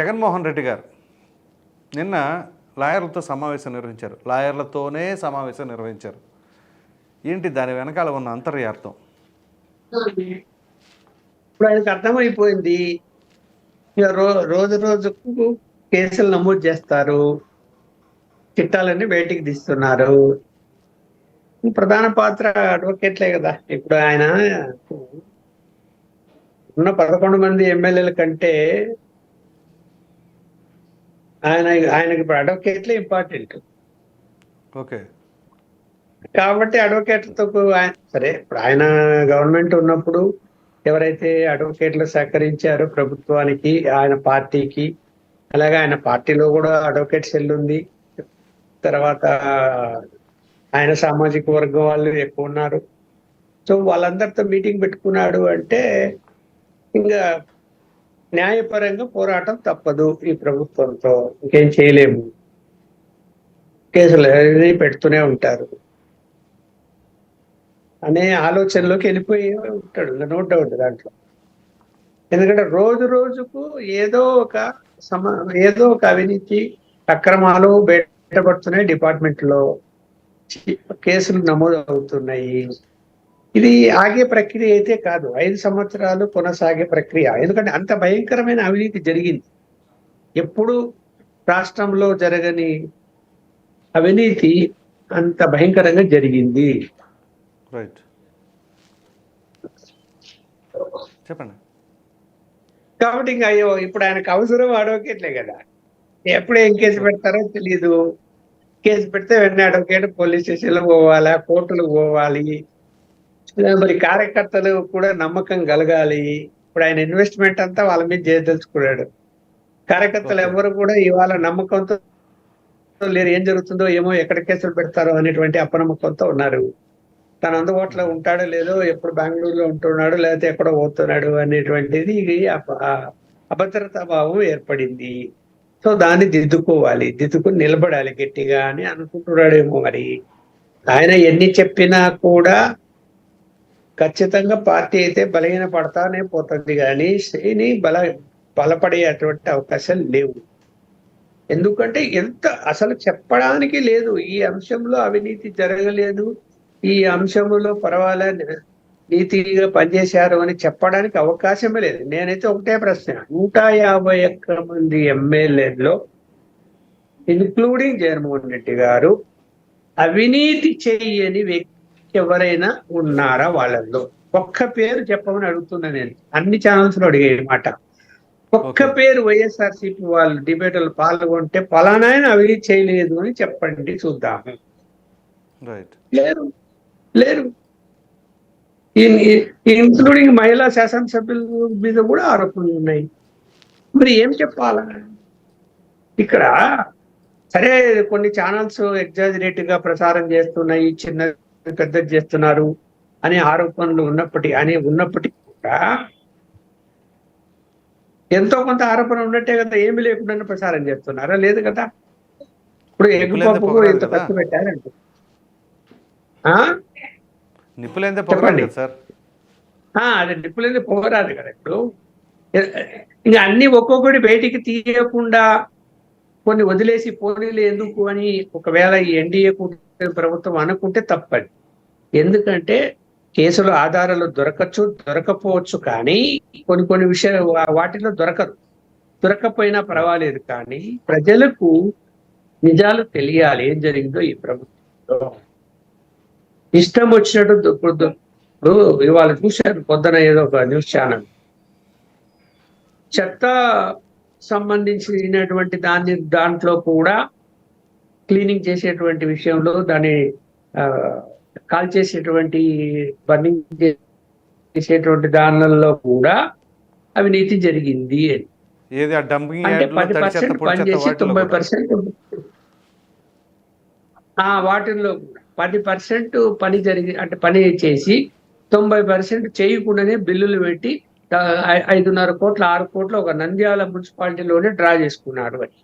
జగన్మోహన్ రెడ్డి గారు నిన్న లాయర్లతో సమావేశం నిర్వహించారు. లాయర్లతోనే సమావేశం నిర్వహించారు. ఏంటి దాని వెనకాల ఉన్న అంతర్యార్థం? ఇప్పుడు ఆయనకు అర్థమైపోయింది. ఇక రో రోజు రోజుకు కేసులు నమోదు చేస్తారు. చిట్టాలన్నీ బయటికి తీస్తున్నారు. ప్రధాన పాత్ర అడ్వకేట్లే కదా. ఇప్పుడు ఆయన ఉన్న పదకొండు మంది ఎమ్మెల్యేల కంటే ఆయన ఆయనకి ఇప్పుడు అడ్వకేట్లే ఇంపార్టెంట్ ఓకే. కాబట్టి అడ్వకేట్లతో ఆయన సరే ఇప్పుడు ఆయన గవర్నమెంట్ ఉన్నప్పుడు ఎవరైతే అడ్వకేట్లు సహకరించారో ప్రభుత్వానికి ఆయన పార్టీకి అలాగే ఆయన పార్టీలో కూడా అడ్వకేట్ సెల్ ఉంది. తర్వాత ఆయన సామాజిక వర్గం వాళ్ళు ఎక్కువ ఉన్నారు. సో వాళ్ళందరితో మీటింగ్ పెట్టుకున్నాడు అంటే ఇంకా న్యాయపరంగా పోరాటం తప్పదు ఈ ప్రభుత్వంతో. ఇంకేం చేయలేము. కేసులు పెడుతూనే ఉంటారు. అనే ఆలోచనలోకి వెళ్ళిపోయి ఉంటాడు. నో డౌట్ దాంట్లో. ఎందుకంటే రోజు రోజుకు ఏదో ఒక సమ ఏదో ఒక అవినీతి అక్రమాలు బయటపడుతున్నాయి డిపార్ట్మెంట్లో కేసులు నమోదు అవుతున్నాయి ఇది ఆగే ప్రక్రియ అయితే కాదు. ఐదు సంవత్సరాలు కొనసాగే ప్రక్రియ. ఎందుకంటే అంత భయంకరమైన అవినీతి జరిగింది. ఎప్పుడు రాష్ట్రంలో జరగని అవినీతి అంత భయంకరంగా జరిగింది. రైట్ చెప్పండి. కాబట్టి ఇంకా అయ్యో ఇప్పుడు ఆయనకు అవసరం అడ్వకేట్లే కదా. ఎప్పుడు ఏం కేసు పెడతారో తెలియదు కేసు పెడితే వెంటనే అడ్వకేట్ పోలీస్ స్టేషన్లో పోవాలా కోర్టులకు పోవాలి. మరి కార్యకర్తలు కూడా నమ్మకం కలగాలి. ఇప్పుడు ఆయన ఇన్వెస్ట్మెంట్ అంతా వాళ్ళ మీద చేయదలుచుకున్నాడు. కార్యకర్తలు. ఎవరు కూడా ఇవాళ నమ్మకంతో లేరు. ఏం జరుగుతుందో ఏమో ఎక్కడ కేసులు పెడతారో అనేటువంటి అపనమ్మకంతో ఉన్నారు. తను అందుబాటులో ఉంటాడో లేదో ఎప్పుడు బెంగళూరులో ఉంటున్నాడు లేకపోతే ఎక్కడో పోతున్నాడు అనేటువంటిది అభద్రతా భావం ఏర్పడింది. సో దాన్ని దిద్దుకోవాలి. దిద్దుకుని నిలబడాలి గట్టిగా అని అనుకుంటున్నాడేమో మరి. ఆయన ఎన్ని చెప్పినా కూడా ఖచ్చితంగా పార్టీ అయితే బలహీన పడతానే పోతుంది కానీ శ్రేణి బల బలపడేటువంటి అవకాశాలు లేవు. ఎందుకంటే ఎంత అసలు చెప్పడానికి లేదు. ఈ అంశంలో అవినీతి జరగలేదు. ఈ అంశంలో పర్వాలని నీతిగా పనిచేశారు అని చెప్పడానికి అవకాశమే లేదు. నేనైతే ఒకటే ప్రశ్న. నూట యాభై ఒక్క మంది ఎమ్మెల్యేలో ఇన్క్లూడింగ్ జగన్మోహన్ రెడ్డి గారు అవినీతి చేయని వ్యక్తి ఎవరైనా ఉన్నారా వాళ్ళల్లో? ఒక్క పేరు చెప్పమని అడుగుతున్నా నేను. అన్ని ఛానల్స్లో అడిగే మాట. ఒక్క. పేరు వైఎస్ఆర్సీపీ వాళ్ళు డిబేట్లు పాల్గొంటే పలానా ఆయన అవినీతి చేయలేదు అని చెప్పండి చూద్దాము. లేరు. లేరు. ఇంక్లూడింగ్ మహిళా శాసనసభ్యుల మీద కూడా ఆరోపణలు ఉన్నాయి. మరి ఏం చెప్పాలా? ఇక్కడ సరే కొన్ని ఛానల్స్ ఎగ్జాజరేట్గా ప్రసారం చేస్తున్నాయి చిన్న పెద్ద చేస్తున్నారు అనే ఆరోపణలు ఉన్నప్పటికీ అని ఉన్నప్పటికీ కూడా ఎంతో కొంత ఆరోపణ ఉన్నట్టే కదా ఏమి లేకుండా ప్రసారం చేస్తున్నారా? లేదు కదా. ఇప్పుడు ఎగ్గు పొగరాదు ఎంత. ఖర్చు పెట్టారంటే నిప్పులైందే సార్? ఆ, అది డిప్పులేని పోరాదు కదా ఇప్పుడు. ఇంకా అన్ని ఒక్కొక్కటి బయటికి తీయకుండా కొన్ని వదిలేసి పోనీలు ఎందుకు అని ఒకవేళ ఈ ఎన్డీఏ కూటమి ప్రభుత్వం అనుకుంటే తప్పది. ఎందుకంటే కేసులు ఆధారాలు దొరకచ్చు దొరకపోవచ్చు కానీ కొన్ని కొన్ని విషయాలు వాటిలో దొరకదు. దొరకపోయినా పర్వాలేదు కానీ ప్రజలకు నిజాలు తెలియాలి ఏం జరిగిందో ఈ ప్రభుత్వంలో. ఇష్టం వచ్చినట్టు ఇప్పుడు ఇవాళ చూశాను పొద్దున ఏదో ఒక న్యూస్ ఛానల్. చెత్త సంబంధించినటువంటి దాన్ని దాంట్లో కూడా క్లీనింగ్ చేసేటువంటి విషయంలో దాన్ని కాల్ చేసేటువంటి బర్నింగ్ చేసేటువంటి దానిలో కూడా అవినీతి జరిగింది అని. ఏది ఆ డంపింగ్ అంటే పది పర్సెంట్ పనిచేసి తొంభై. పర్సెంట్ ఆ వాటిల్లో పది పర్సెంట్ పని జరిగి అంటే పని చేసి తొంభై పర్సెంట్ చేయకుండానే బిల్లులు పెట్టి ఐదున్నర కోట్ల ఆరు కోట్ల ఒక నంద్యాల మున్సిపాలిటీలోనే డ్రా చేసుకున్నాడు అని